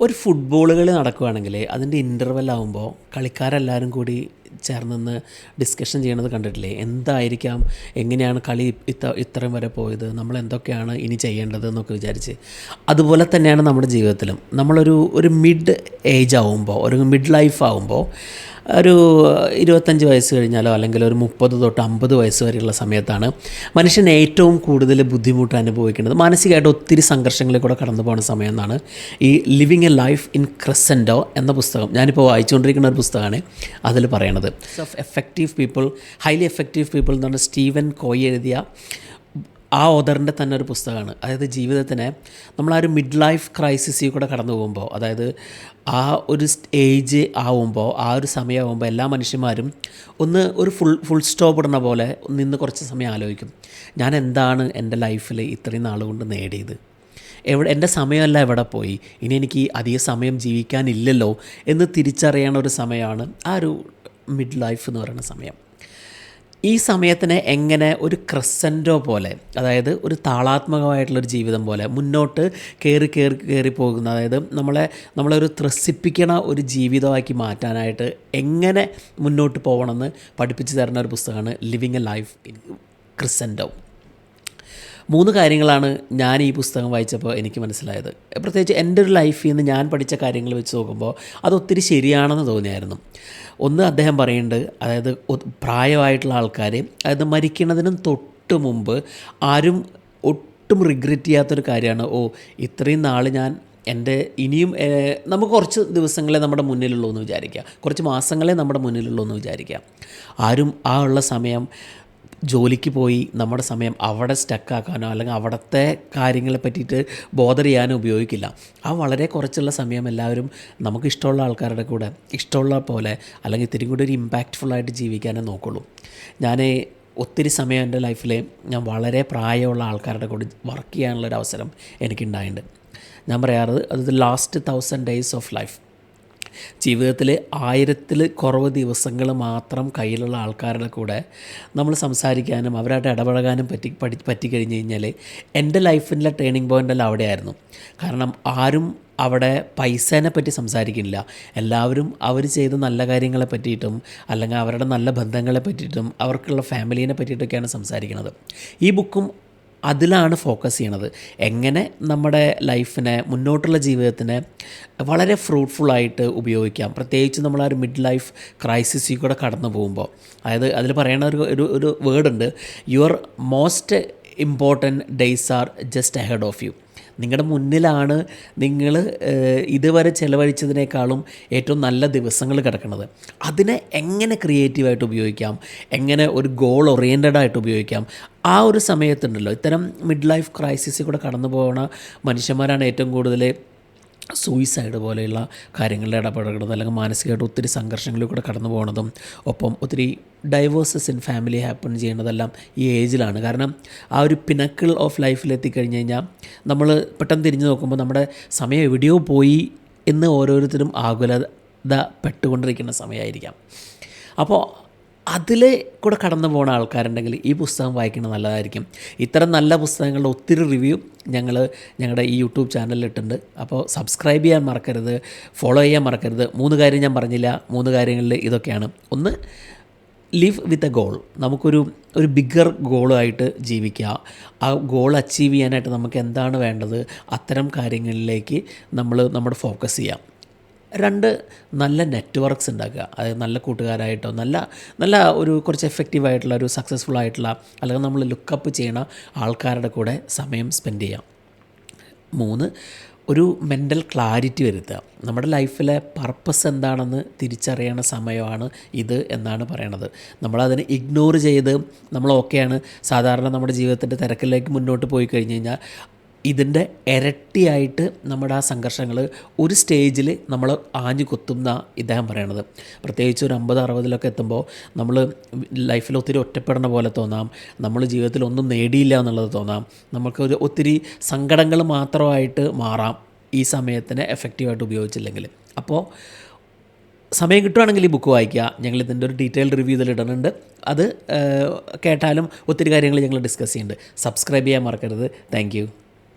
ഒരു ഫുട്ബോൾ നടക്കുകയാണെങ്കിൽ അതിന്റെ ഇന്റർവെൽ ആകുമ്പോൾ കളിക്കാരെല്ലാവരും കൂടി ചേർന്ന് ഡിസ്കഷൻ ചെയ്യണത് കണ്ടിട്ടില്ലേ? എന്തായിരിക്കാം? എങ്ങനെയാണ് കളി ഇത്ര ഇത്രയും വരെ പോയത്? നമ്മൾ എന്തൊക്കെയാണ് ഇനി ചെയ്യേണ്ടത് എന്നൊക്കെ വിചാരിച്ച്. അതുപോലെ തന്നെയാണ് നമ്മുടെ ജീവിതത്തിലും. നമ്മളൊരു ഒരു മിഡ് ഏജ് ആകുമ്പോൾ ഒരു മിഡ് ലൈഫ് ആകുമ്പോൾ ഒരു ഇരുപത്തഞ്ച് വയസ്സ് കഴിഞ്ഞാലോ അല്ലെങ്കിൽ ഒരു മുപ്പത് തൊട്ട് അമ്പത് വയസ്സ് വരെയുള്ള സമയത്താണ് മനുഷ്യൻ ഏറ്റവും കൂടുതൽ ബുദ്ധിമുട്ട് അനുഭവിക്കുന്നത്. മാനസികമായിട്ട് ഒത്തിരി സംഘർഷങ്ങളിൽ കൂടെ കടന്നു പോകുന്ന സമയം എന്നാണ് ഈ living a life in crescendo എന്ന പുസ്തകം. ഞാനിപ്പോൾ വായിച്ചുകൊണ്ടിരിക്കുന്ന ഒരു പുസ്തകമാണ്. അതിൽ പറയണത് of effective people highly effective people എന്ന് പറഞ്ഞാൽ സ്റ്റീവൻ കോയി എഴുതിയ ആ ഓദറിന്റെ തന്നെ ഒരു പുസ്തകമാണ്. അതായത് ജീവിതത്തിനെ നമ്മൾ ആ ഒരു മിഡ് ലൈഫ് ക്രൈസിസിൽ കൂടെ കടന്നു പോകുമ്പോൾ അതായത് ആ ഒരു ഏജ് ആവുമ്പോൾ ആ ഒരു സമയമാകുമ്പോൾ എല്ലാ മനുഷ്യന്മാരും ഒന്ന് ഒരു ഫുൾ ഫുൾ സ്റ്റോപ്പ് ഇടുന്ന പോലെ നിന്ന് കുറച്ച് സമയം ആലോചിക്കും. ഞാൻ എന്താണ് എന്റെ ലൈഫിൽ ഇത്രയും നാൾ കൊണ്ട് നേടിയത്? എവിടെ എന്റെ സമയമല്ല എവിടെ പോയി? ഇനി എനിക്ക് അധിക സമയം ജീവിക്കാനില്ലല്ലോ എന്ന് തിരിച്ചറിയണ ഒരു സമയമാണ് ആ ഒരു മിഡ് ലൈഫ് എന്ന് പറയുന്ന സമയം. ഈ സമയത്തിനെ എങ്ങനെ ഒരു ക്രസന്റോ പോലെ അതായത് ഒരു താളാത്മകമായിട്ടുള്ളൊരു ജീവിതം പോലെ മുന്നോട്ട് കയറി കയറി കയറി പോകുന്ന അതായത് നമ്മളെ നമ്മളെ ഒരു ത്രസിപ്പിക്കണ ഒരു ജീവിതമാക്കി മാറ്റാനായിട്ട് എങ്ങനെ മുന്നോട്ട് പോകണമെന്ന് പഠിപ്പിച്ചു തരുന്ന ഒരു പുസ്തകമാണ് living a life in crescendo മൂന്ന് കാര്യങ്ങളാണ് ഞാൻ ഈ പുസ്തകം വായിച്ചപ്പോൾ എനിക്ക് മനസ്സിലായത്. പ്രത്യേകിച്ച് എന്റെ ഒരു ലൈഫിൽ നിന്ന് ഞാൻ പഠിച്ച കാര്യങ്ങൾ വെച്ച് നോക്കുമ്പോൾ അത് ഒത്തിരി ശരിയാണെന്ന് തോന്നിയായിരുന്നു. ഒന്ന് അദ്ദേഹം പറയുന്നുണ്ട് അതായത് പ്രായമായിട്ടുള്ള ആൾക്കാർ അതായത് മരിക്കുന്നതിനും തൊട്ട് മുമ്പ് ആരും ഒട്ടും റിഗ്രറ്റ് ചെയ്യാത്തൊരു കാര്യമാണ് ഓ ഇത്രയും നാൾ ഞാൻ എന്റെ ഇനിയും നമുക്ക് കുറച്ച് ദിവസങ്ങളെ നമ്മുടെ മുന്നിലുള്ളൂ എന്ന് വിചാരിക്കുക. കുറച്ച് മാസങ്ങളെ നമ്മുടെ മുന്നിലുള്ളൂ എന്ന് വിചാരിക്കുക. ആരും ആ ഉള്ള സമയം ജോലിക്ക് പോയി നമ്മുടെ സമയം അവിടെ സ്റ്റക്കാക്കാനോ അല്ലെങ്കിൽ അവിടുത്തെ കാര്യങ്ങളെ പറ്റിയിട്ട് ബോധർ ചെയ്യാനോ ഉപയോഗിക്കില്ല. ആ വളരെ കുറച്ചുള്ള സമയം എല്ലാവരും നമുക്ക് ഇഷ്ടമുള്ള ആൾക്കാരുടെ കൂടെ ഇഷ്ടമുള്ള പോലെ അല്ലെങ്കിൽ ഇത്തിരി കൂടി ഒരു ഇമ്പാക്റ്റ്ഫുള്ളായിട്ട് ജീവിക്കാനേ നോക്കുള്ളൂ. ഞാൻ ഒത്തിരി സമയം എന്റെ ലൈഫിൽ ഞാൻ വളരെ പ്രായമുള്ള ആൾക്കാരുടെ കൂടെ വർക്ക് ചെയ്യാനുള്ളൊരു അവസരം എനിക്കുണ്ടായിട്ടുണ്ട്. ഞാൻ പറയാറ് അത് last thousand days of life ജീവിതത്തിൽ ആയിരത്തിൽ കുറവ് ദിവസങ്ങൾ മാത്രം കയ്യിലുള്ള ആൾക്കാരുടെ കൂടെ നമ്മൾ സംസാരിക്കാനും അവരായിട്ട് ഇടപഴകാനും പറ്റി പഠി പറ്റിക്കഴിഞ്ഞ് കഴിഞ്ഞാൽ എന്റെ ലൈഫിന്റെ ടേണിംഗ് പോയിന്റെല്ലാം അവിടെയായിരുന്നു. കാരണം ആരും അവിടെ പൈസേനെ പറ്റി സംസാരിക്കുന്നില്ല. എല്ലാവരും അവർ ചെയ്ത നല്ല കാര്യങ്ങളെ പറ്റിയിട്ടും അല്ലെങ്കിൽ അവരുടെ നല്ല ബന്ധങ്ങളെ പറ്റിയിട്ടും അവർക്കുള്ള ഫാമിലീനെ പറ്റിയിട്ടൊക്കെയാണ് സംസാരിക്കുന്നത്. ഈ ബുക്കും അതിലാണ് ഫോക്കസ് ചെയ്യണത്. എങ്ങനെ നമ്മുടെ ലൈഫിനെ മുന്നോട്ടുള്ള ജീവിതത്തിനെ വളരെ ഫ്രൂട്ട്ഫുള്ളായിട്ട് ഉപയോഗിക്കാം. പ്രത്യേകിച്ച് നമ്മൾ ആ ഒരു മിഡ് ലൈഫ് ക്രൈസിസിൽ കൂടെ കടന്നു പോകുമ്പോൾ. അതായത് അതിൽ പറയുന്ന ഒരു ഒരു ഒരു വേർഡുണ്ട് your most important days are just ahead of you നിങ്ങളുടെ മുന്നിലാണ് നിങ്ങൾ ഇതുവരെ ചിലവഴിച്ചതിനേക്കാളും ഏറ്റവും നല്ല ദിവസങ്ങൾ കിടക്കുന്നത് അതിനെ എങ്ങനെ ക്രിയേറ്റീവായിട്ട് ഉപയോഗിക്കാം? എങ്ങനെ ഒരു ഗോൾ ഓറിയന്റഡ് ആയിട്ട് ഉപയോഗിക്കാം? ആ ഒരു സമയത്തുണ്ടല്ലോ. ഇത്തരം മിഡ് ലൈഫ് ക്രൈസിസിൽ കൂടെ കടന്നു പോകുന്ന മനുഷ്യന്മാരാണ് ഏറ്റവും കൂടുതൽ സൂയിസൈഡ് പോലെയുള്ള കാര്യങ്ങളിൽ ഇടപെടുന്നത് അല്ലെങ്കിൽ മാനസികമായിട്ട് ഒത്തിരി സംഘർഷങ്ങളിലൂടെ കടന്നു പോകുന്നതും ഒപ്പം ഒത്തിരി ഡൈവേഴ്സസ് ഇൻ ഫാമിലി ഹാപ്പൺ ചെയ്യുന്നതെല്ലാം ഈ ഏജിലാണ് കാരണം ആ ഒരു പിനക്കിൾ ഓഫ് ലൈഫിൽ എത്തിക്കഴിഞ്ഞ് കഴിഞ്ഞാൽ നമ്മൾ പെട്ടെന്ന് തിരിഞ്ഞു നോക്കുമ്പോൾ നമ്മുടെ സമയം എവിടെയോ പോയി എന്ന് ഓരോരുത്തരും ആകുലത പെട്ടുകൊണ്ടിരിക്കുന്ന സമയമായിരിക്കാം. അപ്പോൾ അതിൽ കൂടെ കടന്നു പോകുന്ന ആൾക്കാരുണ്ടെങ്കിൽ ഈ പുസ്തകം വായിക്കുന്നത് നല്ലതായിരിക്കും. ഇത്തരം നല്ല പുസ്തകങ്ങളുടെ ഒത്തിരി റിവ്യൂ ഞങ്ങൾ ഞങ്ങളുടെ ഈ യൂട്യൂബ് ചാനലിൽ ഇട്ടുണ്ട്. അപ്പോൾ സബ്സ്ക്രൈബ് ചെയ്യാൻ മറക്കരുത് ഫോളോ ചെയ്യാൻ മറക്കരുത്. മൂന്ന് കാര്യം ഞാൻ പറഞ്ഞില്ല. മൂന്ന് കാര്യങ്ങളിൽ ഇതൊക്കെയാണ്. ഒന്ന് ലിവ് വിത്ത് എ ഗോൾ നമുക്കൊരു ഒരു ബിഗ്ഗർ ഗോളായിട്ട് ജീവിക്കുക ആ ഗോൾ അച്ചീവ് ചെയ്യാനായിട്ട് നമുക്ക് എന്താണ് വേണ്ടത്? അത്തരം കാര്യങ്ങളിലേക്ക് നമ്മൾ നമ്മുടെ ഫോക്കസ് ചെയ്യാം. രണ്ട് നല്ല നെറ്റ്വർക്ക്സ് ഉണ്ടാക്കുക. അതായത് നല്ല കൂട്ടുകാരായിട്ടോ നല്ല നല്ല ഒരു കുറച്ച് എഫക്റ്റീവ് ആയിട്ടുള്ള ഒരു സക്സസ്ഫുൾ ആയിട്ടുള്ള അല്ലെങ്കിൽ നമ്മൾ ലുക്കപ്പ് ചെയ്യണ ആൾക്കാരുടെ കൂടെ സമയം സ്പെൻഡ് ചെയ്യാം. മൂന്ന് ഒരു മെന്റൽ ക്ലാരിറ്റി വരുത്തുക. നമ്മുടെ ലൈഫിലെ പർപ്പസ് എന്താണെന്ന് തിരിച്ചറിയണ സമയമാണ് ഇത് എന്നാണ് പറയണത്. നമ്മളതിനെ ഇഗ്നോർ ചെയ്ത് നമ്മൾ ഓക്കെയാണ് സാധാരണ നമ്മുടെ ജീവിതത്തിന്റെ തിരക്കിലേക്ക് മുന്നോട്ട് പോയി കഴിഞ്ഞ് കഴിഞ്ഞാൽ ഇതിന്റെ ഇരട്ടിയായിട്ട് നമ്മുടെ ആ സംഘർഷങ്ങൾ ഒരു സ്റ്റേജിൽ നമ്മൾ ആഞ്ഞു കൊത്തുന്ന ഇദ്ദേഹം പറയണത്. പ്രത്യേകിച്ച് ഒരു അമ്പത് അറുപതിലൊക്കെ എത്തുമ്പോൾ നമ്മൾ ലൈഫിൽ ഒത്തിരി ഒറ്റപ്പെടുന്ന പോലെ തോന്നാം. നമ്മൾ ജീവിതത്തിൽ ഒന്നും നേടിയില്ല എന്നുള്ളത് തോന്നാം. നമുക്ക് ഒരു ഒത്തിരി സങ്കടങ്ങൾ മാത്രമായിട്ട് മാറാം ഈ സമയത്തിനെ എഫക്റ്റീവായിട്ട് ഉപയോഗിച്ചില്ലെങ്കിൽ. അപ്പോൾ സമയം കിട്ടുവാണെങ്കിൽ ഈ ബുക്ക് വായിക്കുക. ഞങ്ങൾ ഇതിന്റെ ഒരു ഡീറ്റെയിൽഡ് റിവ്യൂ ഇതിൽ ഇടുന്നുണ്ട്. അത് കേട്ടാലും ഒത്തിരി കാര്യങ്ങൾ ഞങ്ങൾ ഡിസ്കസ് ചെയ്യുന്നുണ്ട്. സബ്സ്ക്രൈബ് ചെയ്യാൻ മറക്കരുത്. താങ്ക്